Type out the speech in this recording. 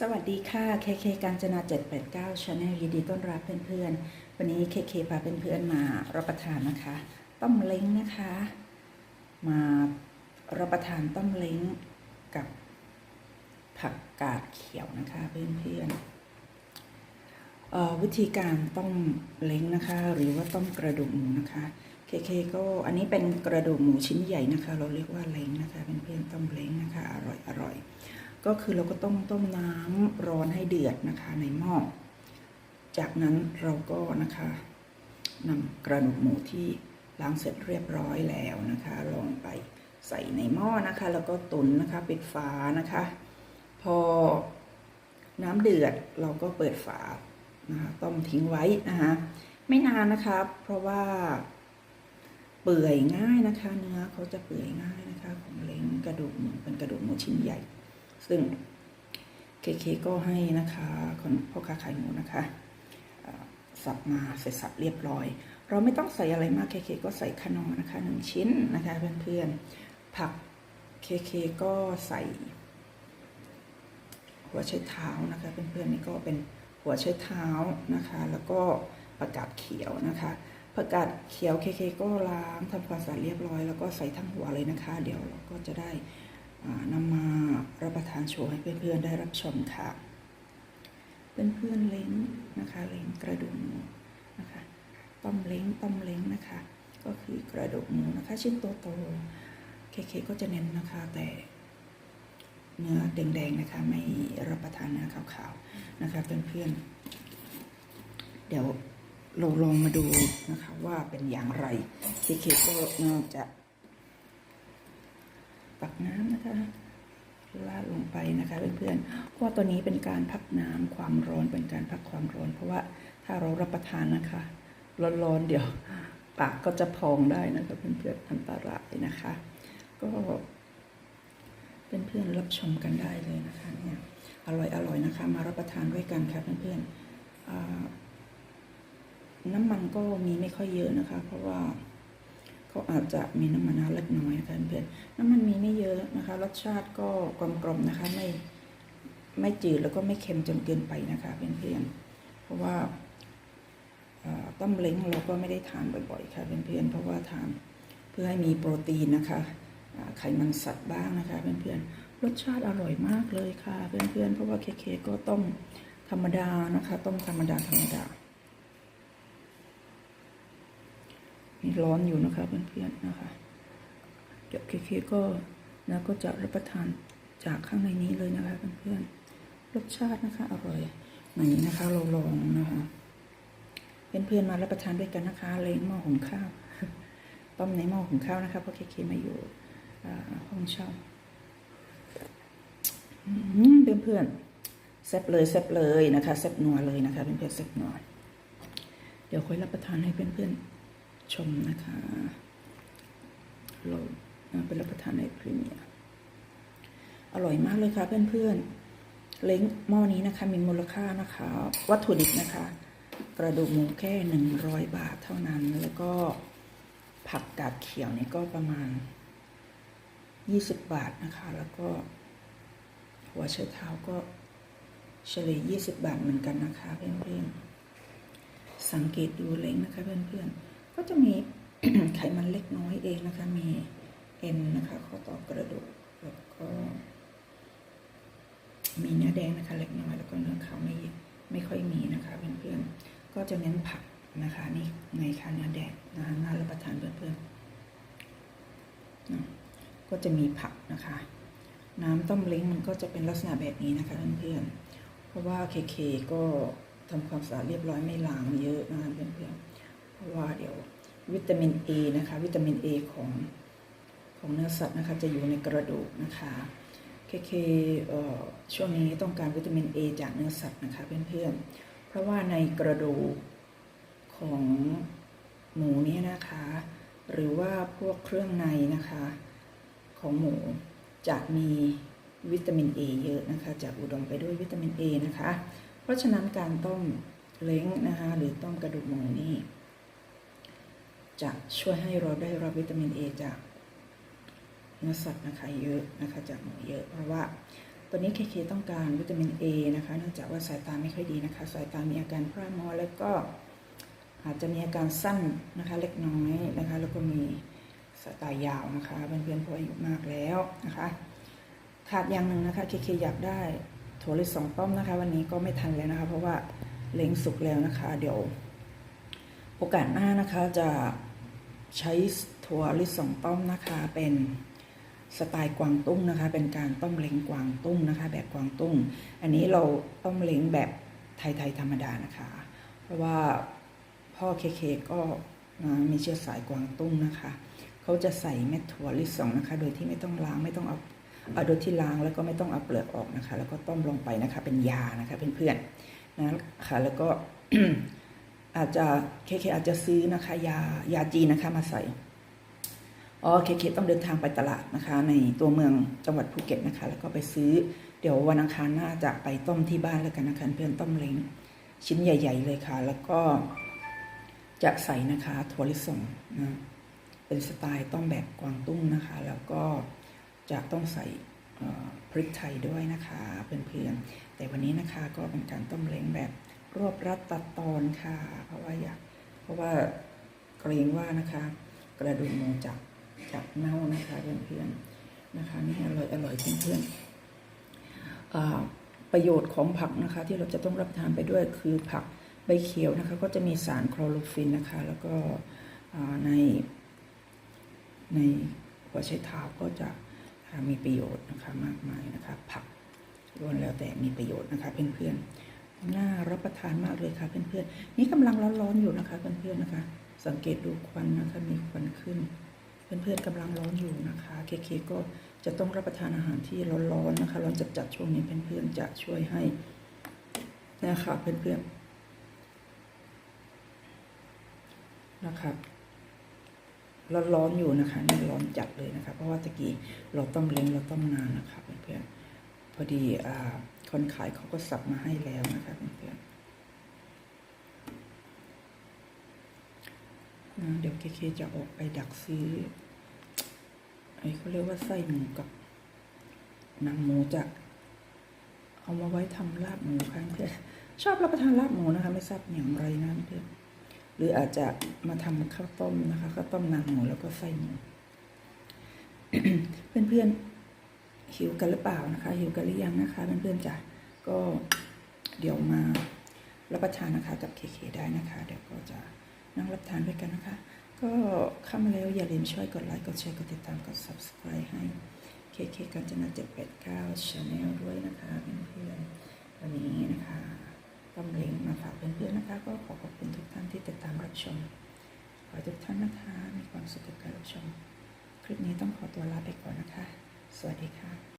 สวัสดีค่ะเคเคกาญจนา 789 Channel ยินดีต้อนรับเพื่อนๆ วันนี้เคเคพาเพื่อนๆมารับประทานนะคะ ต้มเล้งนะคะ มารับประทานต้มเล้งกับผักกาดเขียวนะคะเพื่อนๆวิธีการต้มเล้งนะคะ หรือว่าต้มกระดูกหมูนะคะเคเคก็อันนี้เป็นกระดูกหมูชิ้นใหญ่นะคะ เราเรียกว่าเล้งนะคะเพื่อนๆต้มเล้งนะคะอร่อยอร่อย ก็คือเราก็ต้องต้มน้ำร้อนให้เดือดนะคะในหม้อ จากนั้นเราก็นะคะนำกระดูกหมูที่ล้างเสร็จเรียบร้อยแล้วนะคะ ลงไปใส่ในหม้อนะคะ แล้วก็ตุนนะคะ ปิดฝานะคะ พอน้ำเดือดเราก็เปิดฝานะคะต้มทิ้งไว้นะคะไม่นานนะคะเพราะว่าเปื่อยง่ายนะคะ เนื้อเขาจะเปื่อยง่ายนะคะ ของเล้งกระดูกหมูเป็นกระดูกหมูชิ้นใหญ่ ซึ่งเคเคก็ให้นะคะคนพ่อค้าขายหมูนะคะสับมาเสร็จสับเรียบร้อย เราไม่ต้องใส่อะไรมากเคเคก็ใส่ขนอนะคะหนึ่งชิ้นนะคะเพื่อนๆผักเคเคก็ใส่หัวไชเท้านะคะเพื่อนๆนี่ก็เป็นหัวไชเท้านะคะ แล้วก็ผักกาดเขียวนะคะผักกาดเขียวเคเคก็ล้างทำความสะอาดเรียบร้อยแล้วก็ใส่ทั้งหัวเลยนะคะ เดี๋ยวเราก็จะได้ นำมารับประทานโชว์ให้เพื่อนๆได้รับชมค่ะเป็นเพื่อนๆเล้งนะคะเล้งกระดูกหมูนะคะต้มเล้งต้มเล้งนะคะ ก็คือกระดูกหมูนะคะ ชิ้นโตๆเคเคก็จะเน้นนะคะแต่เนื้อแดงๆนะคะ ไม่รับประทานเนื้อขาวๆนะคะเพื่อนๆเดี๋ยวเราลองมาดูนะคะว่าเป็นอย่างไรเคเคก็จะ ตักน้ำนะคะลาดลงไปนะคะเพื่อนๆเพราะว่าตัวนี้เป็นการพักน้ำความร้อนเป็นการพักความร้อน เพราะว่าถ้าเรารับประทานนะคะร้อนๆเดี๋ยวปากก็จะพองได้นะคะเพื่อนๆอันตรายนะคะ ก็เพื่อนๆรับชมกันได้เลยนะคะเนี่ยอร่อยอร่อยนะคะ มารับประทานด้วยกันค่ะเพื่อนๆอ่าน้ำมันก็มีไม่ค่อยเยอะนะคะ เพราะว่า ก็อาจจะมีน้ำมันเล็กน้อยนะคะเพื่อนน้ำมันมีไม่เยอะนะคะ รสชาติก็กลมๆนะคะไม่ไม่จืดแล้วก็ไม่เค็มจนเกินไปนะคะเพื่อนๆเพราะว่าต้มเล้งเราก็ไม่ได้ทานบ่อยๆค่ะเพื่อนๆเพราะว่าทานเพื่อให้มีโปรตีนนะคะไขมันสัตว์บ้างนะคะเพื่อนๆรสชาติอร่อยมากเลยค่ะเพื่อนๆเพราะว่าเคเคก็ต้มธรรมดานะคะ ต้มธรรมดาธรรมดา มีร้อนอยู่นะคะเพื่อนๆนะคะเดี๋ยวเคเคก็นะก็จะรับประทานจากข้างในนี้เลยนะคะเพื่อนๆรสชาตินะคะ อร่อยไหนนะคะเราลองนะคะเพื่อนๆมารับประทานด้วยกันนะคะเล้งหม้อหุงข้าวต้มในหม้อหุงข้าวนะคะเพราะเคเคมาอยู่ห้องเช่าอืมเพื่อนๆแซ่บเลยแซ่บเลยนะคะแซ่บนัวเลยนะคะเพื่อนๆแซ่บนัวเดี๋ยวค่อยรับประทานให้เพื่อนๆ ชมนะคะเราไปรับประทานในพรีเมียอร่อยมากเลยค่ะเพื่อนๆ เล้งหม้อนี้นะคะ มีมูลค่านะคะ วัตถุดิบนะคะ กระดูกหมูแค่หนึ่งร้อยบาทเท่านั้น แล้วก็ผักกาดเขียวนี่ก็ประมาณยี่สิบบาทนะคะ แล้วก็หัวไชเท้าก็เฉลี่ยยี่สิบบาทเหมือนกันนะคะเพื่อนๆสังเกตดูเล้งนะคะเพื่อนๆ ก็จะมีไขมันเล็กน้อยเองนะคะ มีเอ็นนะคะข้อต่อกระดูกแล้วก็ มีเนื้อแดงนะคะ เล็กน้อยแล้วก็เนื้อขาวไม่ไม่ค่อยมีนะคะเพื่อนๆก็จะเน้นผักนะคะ นี่ไงคะเนื้อแดงนะคะน่ารับประทานเพื่อนๆนก็จะมีผักนะคะ น้ำต้มเล้งมันก็จะเป็นลักษณะแบบนี้นะคะเพื่อนๆเพราะว่าเคเคก็ทำความสะอาดเรียบร้อยไม่ล้างเยอะนะคะเพื่อนๆ เพราะว่าเดี๋ยววิตามิน A นะคะ วิตามิน A ของของเนื้อสัตว์นะคะจะอยู่ในกระดูกนะคะเคเคเอ่อช่วงนี้ต้องการวิตามิน A จากเนื้อสัตว์นะคะเพื่อนๆเพราะว่าในกระดูกของหมูนี่นะคะ หรือว่าพวกเครื่องในนะคะ ของหมูจะมีวิตามิน A เยอะนะคะจะอุดมไปด้วยวิตามิน A นะคะ เพราะฉะนั้นการต้มเล้งนะคะ หรือต้มกระดูกหมูนี่ จะช่วยให้เราได้รับวิตามิน A จากเนื้อสัตว์นะคะเยอะนะคะจากหมูเยอะ เพราะว่าตัวนี้เคเคต้องการวิตามิน A นะคะเนื่องจากว่าสายตาไม่ค่อยดีนะคะ สายตามีอาการพร่ามัวแล้วก็อาจจะมีอาการสั้นนะคะเล็กน้อยนะคะ แล้วก็มีสายตายาวนะคะเพื่อนๆเพราะอายุมากแล้วนะคะ ขาดอย่างหนึ่งนะคะเคเคอยากได้ถั่วลิสงต้มนะคะ วันนี้ก็ไม่ทันแล้วนะคะ เพราะว่าเล้งสุกแล้วนะคะ เดี๋ยว โอกาสหน้านะคะจะ ใช้ถั่วลิสงต้มนะคะเป็นสไตล์กวางตุ้งนะคะ เป็นการต้มเล้งกวางตุ้งนะคะ แบบกวางตุ้ง อันนี้เราต้มเล้งแบบไทยๆธรรมดานะคะ เพราะว่าพ่อเคเคก็มีเชื้อสายกวางตุ้งนะคะ เขาจะใส่เม็ดถั่วลิสงนะคะ โดยที่ไม่ต้องล้างไม่ต้องเอาเอาโดยที่ล้างแล้วก็ไม่ต้องเอาเปลือกออกนะคะ แล้วก็ต้มลงไปนะคะ เป็นยานะคะเพื่อนๆนะคะแล้วก็ อาจจะเคเคอาจจะซื้อนะคะ ยายาจีนนะคะมาใส่อ๋อเคเคต้องเดินทางไปตลาดนะคะ ในตัวเมืองจังหวัดภูเก็ตนะคะ แล้วก็ไปซื้อ เดี๋ยววันอังคารหน้าจะไปต้มที่บ้านแล้วกันนะคะเพื่อนต้มเล้งชิ้นใหญ่ ๆ เลยค่ะ แล้วก็จะใส่นะคะถั่วลิสงนะเป็นสไตล์ต้มแบบกวางตุ้งนะคะ แล้วก็จะต้องใส่พริกไทยด้วยนะคะเพื่อนๆแต่วันนี้นะคะก็เป็นการต้มเล้งแบบ รวบรัดตัดตอนค่ะ เพราะว่าอยากเพราะว่าเกรงว่านะคะ กระดูกหมูจับจับเน่านะคะเพื่อนๆนะคะนี่อร่อยอร่อยเพื่อนๆอ่าประโยชน์ของผักนะคะ ที่เราจะต้องรับทานไปด้วยคือผักใบเขียวนะคะ ก็จะมีสารคลอโรฟินนะคะ แล้วก็ในในหัวไชเท้าก็จะมีประโยชน์นะคะมากมายนะคะ ผักล้วนแล้วแต่มีประโยชน์นะคะเพื่อนๆ น่ารับประทานมากเลยค่ะเพื่อนๆ นี่กำลังร้อนๆอยู่นะคะเพื่อนๆนะคะ สังเกตดูควันนะคะมีควันขึ้น เพื่อนๆกำลังร้อนอยู่นะคะ เคเคก็จะต้องรับประทานอาหารที่ร้อนๆนะคะ ร้อนจัดๆช่วงนี้เพื่อนๆจะช่วยให้นะคะเพื่อนๆนะครับร้อนๆอยู่นะคะนี่ร้อนจัดเลยนะคะ เพราะว่าตะกี้เราต้มเล้งเราต้มนานนะคะเพื่อนๆพอดีอ่า คนขายเขาก็สับมาให้แล้วนะคะเพื่อนๆนะเดี๋ยวเคเคจะออกไปดักซื้อไอ้เขาเรียกว่าไส้หมูกับหนังหมูจะเอามาไว้ทำลาบหมูค่ะเพื่อนชอบรับประทานลาบหมูนะคะ ไม่ทราบอย่างไรนะเพื่อนหรืออาจจะมาทำข้าวต้มนะคะข้าวต้มนางหมูแล้วก็ไส้หมูเพื่อนๆ หิวกันหรือเปล่านะคะ หิวกันหรือยังนะคะเพื่อนๆจ้ะก็เดี๋ยวมารับประทานนะคะกับเคเคได้นะคะ เดี๋ยวก็จะนั่งรับทานด้วยกันนะคะ ก็เข้ามาแล้วอย่าลืมช่วยกดไลค์กดแชร์กดติดตามกด subscribe ให้เคเคกัญจนา789 Channel ด้วยนะคะเพื่อนๆวันนี้นะคะต้มเล้งมาฝากเพื่อนๆนะคะ ก็ขอขอบคุณทุกท่านที่ติดตามรับชม ขอทุกท่านนะคะ มีความสุขกับการรับชม คลิปนี้ต้องขอตัวลาไปก่อนนะคะ สวัสดีค่ะ